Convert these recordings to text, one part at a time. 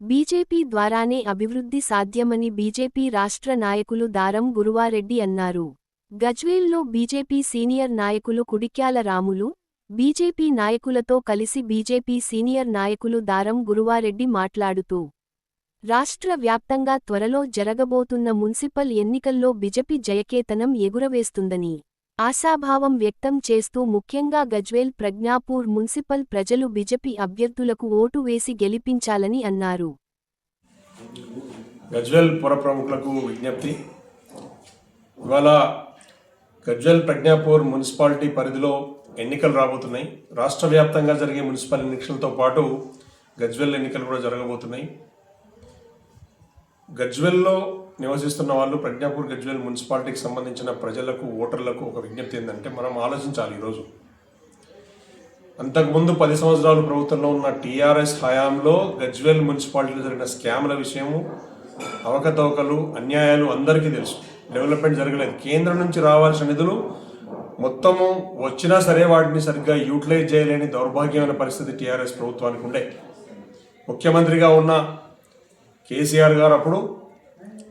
BJP ద్వారానే అభివృద్ధి సాధ్యమని బీజేపీ రాష్ట్ర నాయకులు దారం గురువారెడ్డి అన్నారు. గజ్వేల్లో బీజేపీ సీనియర్ నాయకులు కుడిక్యాల రాములు బీజేపీ నాయకులతో కలిసి బీజేపీ సీనియర్ నాయకులు దారం గురువారెడ్డి మాట్లాడుతూ రాష్ట్ర వ్యాప్తంగా త్వరలో జరగబోతున్న మున్సిపల్ ఎన్నికల్లో బిజెపి జయకేతనం ఎగురవేస్తుందని ఆశాభావం వ్యక్తం చేస్తూ ముఖ్యంగా గజ్వేల్ ప్రజ్ఞాపూర్ మున్సిపల్ ప్రజలు బిజెపి అభ్యర్థులకు ఓటు వేసి గెలిపించాలని అన్నారు. గజ్వెల్ పుర ప్రముఖులకు విజ్ఞప్తి. ఇవాళ గజ్వెల్ ప్రజ్ఞాపూర్ మున్సిపాలిటీ పరిధిలో ఎన్నికలు రాబోతున్నాయి. రాష్ట్ర వ్యాప్తంగా జరిగే మున్సిపల్ ఎన్నికలతో పాటు గజ్వెల్ ఎన్నికలు కూడా జరగబోతున్నాయి. గజ్వెల్లో నివసిస్తున్న వాళ్ళు ప్రజ్ఞాపూర్ గజ్వెల్ మున్సిపాలిటీకి సంబంధించిన ప్రజలకు ఓటర్లకు ఒక విజ్ఞప్తి ఏంటంటే మనం ఆలోచించాలి ఈరోజు. అంతకుముందు పది సంవత్సరాలు ప్రభుత్వంలో ఉన్న టీఆర్ఎస్ హయాంలో గజ్వెల్ మున్సిపాలిటీలో జరిగిన స్కామ్ల విషయము అవకతవకలు అన్యాయాలు అందరికీ తెలుసు. డెవలప్మెంట్ జరగలేదు. కేంద్రం నుంచి రావాల్సిన నిధులు మొత్తము వచ్చినా సరే వాటిని సరిగ్గా యూటిలైజ్ చేయలేని దౌర్భాగ్యమైన పరిస్థితి టీఆర్ఎస్ ప్రభుత్వానికి ఉండే. ముఖ్యమంత్రిగా ఉన్న కేసీఆర్ గారు అప్పుడు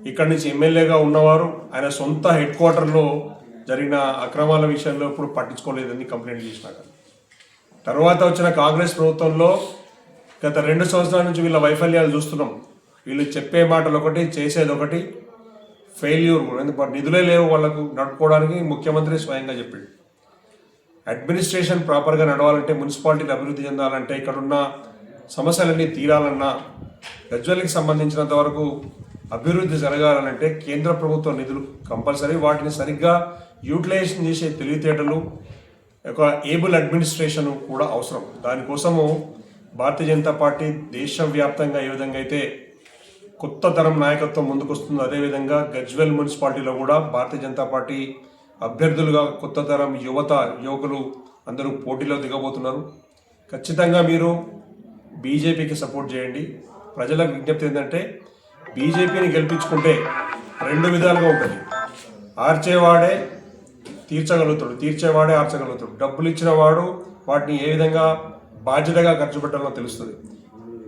ఇక్కడి నుంచి ఎమ్మెల్యేగా ఉన్నవారు ఆయన సొంత హెడ్ క్వార్టర్లో జరిగిన అక్రమాల విషయంలో ఇప్పుడు పట్టించుకోలేదని కంప్లైంట్ చేసినాక తర్వాత వచ్చిన కాంగ్రెస్ ప్రభుత్వంలో గత రెండు సంవత్సరాల నుంచి వీళ్ళ వైఫల్యాలు చూస్తున్నాం. వీళ్ళు చెప్పే మాటలు ఒకటి చేసేది ఒకటి ఫెయిల్యూర్ కూడా. ఎందుకంటే నిధులే లేవు వాళ్ళకు నడుపుకోవడానికి ముఖ్యమంత్రి స్వయంగా చెప్పాడు. అడ్మినిస్ట్రేషన్ ప్రాపర్గా నడవాలంటే మున్సిపాలిటీలు అభివృద్ధి చెందాలంటే ఇక్కడున్న సమస్యలన్నీ తీరాలన్నా గజ్వల్కి సంబంధించినంత వరకు అభివృద్ధి జరగాలంటే కేంద్ర ప్రభుత్వ నిధులు కంపల్సరీ. వాటిని సరిగ్గా యూటిలైజేషన్ చేసే తెలివితేటలు ఒక ఏబుల్ అడ్మినిస్ట్రేషన్ కూడా అవసరం. దానికోసము భారతీయ జనతా పార్టీ దేశవ్యాప్తంగా ఏ విధంగా అయితే కొత్త తరం నాయకత్వం ముందుకొస్తుందో అదేవిధంగా గజ్వెల్ మున్సిపాలిటీలో కూడా భారతీయ జనతా పార్టీ అభ్యర్థులుగా కొత్త తరం యువత యువకులు అందరూ పోటీలో దిగబోతున్నారు. ఖచ్చితంగా మీరు బీజేపీకి సపోర్ట్ చేయండి. ప్రజలకు విజ్ఞప్తి ఏంటంటే బీజేపీని గెలిపించుకుంటే రెండు విధాలుగా ఉంటుంది. ఆర్చేవాడే తీర్చగలుగుతాడు తీర్చేవాడే ఆర్చగలుగుతాడు. డబ్బులు ఇచ్చిన వాడు వాటిని ఏ విధంగా బాధ్యతగా ఖర్చు పెట్టాలో తెలుస్తుంది.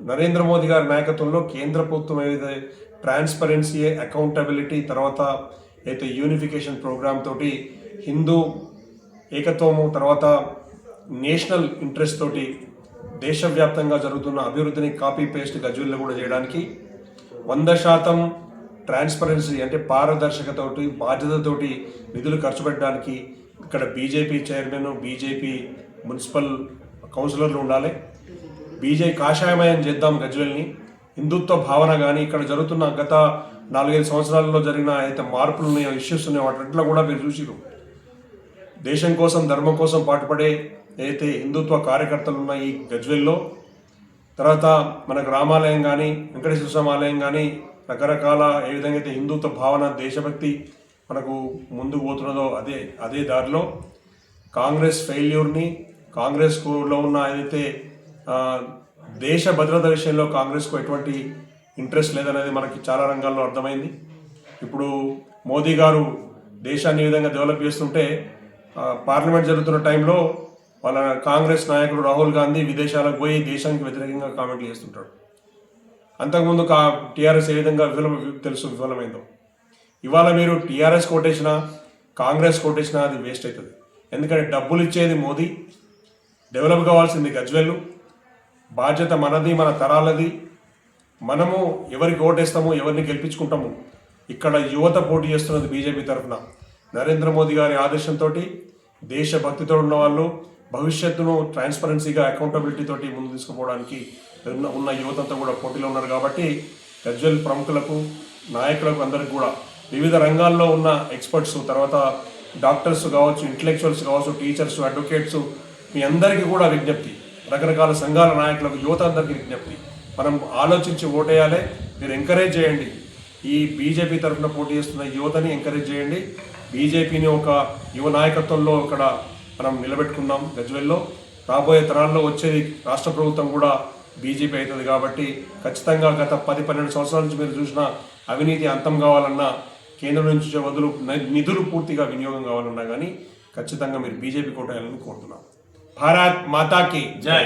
నరేంద్ర మోదీ గారి నాయకత్వంలో కేంద్ర ప్రభుత్వం ఏదైతే ట్రాన్స్పరెన్సీ అకౌంటబిలిటీ తర్వాత అయితే యూనిఫికేషన్ ప్రోగ్రామ్ తోటి హిందూ ఏకత్వము తర్వాత నేషనల్ ఇంట్రెస్ట్ తోటి దేశవ్యాప్తంగా జరుగుతున్న అభివృద్ధిని కాపీ పేస్ట్ గజ్వెల్లో కూడా చేయడానికి వంద శాతం ట్రాన్స్పరెన్సీ అంటే పారదర్శకతోటి బాధ్యతతోటి నిధులు ఖర్చు పెట్టడానికి ఇక్కడ బీజేపీ చైర్మన్ బీజేపీ మున్సిపల్ కౌన్సిలర్లు ఉండాలి. బీజేపీ కాషాయమయం చేద్దాం గజ్వెల్ని. హిందుత్వ భావన కానీ ఇక్కడ జరుగుతున్న గత నాలుగైదు సంవత్సరాలలో జరిగిన అయితే మార్పులు ఉన్నాయో ఇష్యూస్ ఉన్నాయో వాటిలో కూడా మీరు చూసిరు దేశం కోసం ధర్మం కోసం పాటుపడే అయితే హిందుత్వ కార్యకర్తలు ఉన్న ఈ గజ్వెల్లో తర్వాత మనకు రామాలయం కానీ వెంకటేశ్వర స్వామి ఆలయం కానీ రకరకాల ఏ విధంగా అయితే హిందుత్వ భావన దేశభక్తి మనకు ముందుకు పోతున్నదో అదే అదే దారిలో కాంగ్రెస్ ఫెయిల్యూర్ని కాంగ్రెస్లో ఉన్న ఏదైతే దేశ భద్రత విషయంలో కాంగ్రెస్కు ఎటువంటి ఇంట్రెస్ట్ లేదనేది మనకి చాలా రంగాల్లో అర్థమైంది. ఇప్పుడు మోదీ గారు దేశాన్ని ఈ విధంగా డెవలప్ చేస్తుంటే పార్లమెంట్ జరుగుతున్న టైంలో వాళ్ళ కాంగ్రెస్ నాయకుడు రాహుల్ గాంధీ విదేశాలకు పోయి దేశానికి వ్యతిరేకంగా కామెంట్లు చేస్తుంటాడు. అంతకుముందు కా టీఆర్ఎస్ ఏ విధంగా విఫలం తెలుసు విఫలమైందో. ఇవాళ మీరు టీఆర్ఎస్ కోటేసినా కాంగ్రెస్ కోటేసినా అది వేస్ట్ అవుతుంది. ఎందుకంటే డబ్బులు ఇచ్చేది మోదీ డెవలప్ కావాల్సింది గజ్వెల్లు బాధ్యత మనది మన తరాలది. మనము ఎవరికి ఓటేస్తాము ఎవరిని గెలిపించుకుంటాము. ఇక్కడ యువత పోటీ చేస్తున్నది బీజేపీ తరఫున. నరేంద్ర మోదీ గారి ఆదేశంతో దేశభక్తితో ఉన్న వాళ్ళు భవిష్యత్తును ట్రాన్స్పరెన్సీగా అకౌంటబిలిటీ తోటి ముందు తీసుకుపోవడానికి ఉన్న యువతంతా కూడా పోటీలో ఉన్నారు కాబట్టి గజ్వెల్ ప్రముఖులకు నాయకులకు అందరికి కూడా వివిధ రంగాల్లో ఉన్న ఎక్స్పర్ట్స్ తర్వాత డాక్టర్స్ కావచ్చు ఇంటలెక్చువల్స్ కావచ్చు టీచర్స్ అడ్వకేట్స్ మీ అందరికీ కూడా విజ్ఞప్తి. రకరకాల సంఘాల నాయకులకు యువత అందరికీ విజ్ఞప్తి. మనం ఆలోచించి ఓటేయాలి. మీరు ఎంకరేజ్ చేయండి. ఈ బీజేపీ తరఫున పోటీ చేస్తున్న యువతని ఎంకరేజ్ చేయండి. బీజేపీని ఒక యువ నాయకత్వంలో ఇక్కడ మనం నిలబెట్టుకున్నాం గజ్వెల్లో. రాబోయే తరాల్లో వచ్చేది రాష్ట్ర ప్రభుత్వం కూడా బీజేపీ అవుతుంది కాబట్టి ఖచ్చితంగా గత పది పన్నెండు సంవత్సరాల నుంచి మీరు చూసిన అవినీతి అంతం కావాలన్నా కేంద్రం నుంచి వదులు నిధులు పూర్తిగా వినియోగం కావాలన్నా కానీ ఖచ్చితంగా మీరు బీజేపీ కోటేయాలని కోరుతున్నాం. భారత్ మాతాకి జై.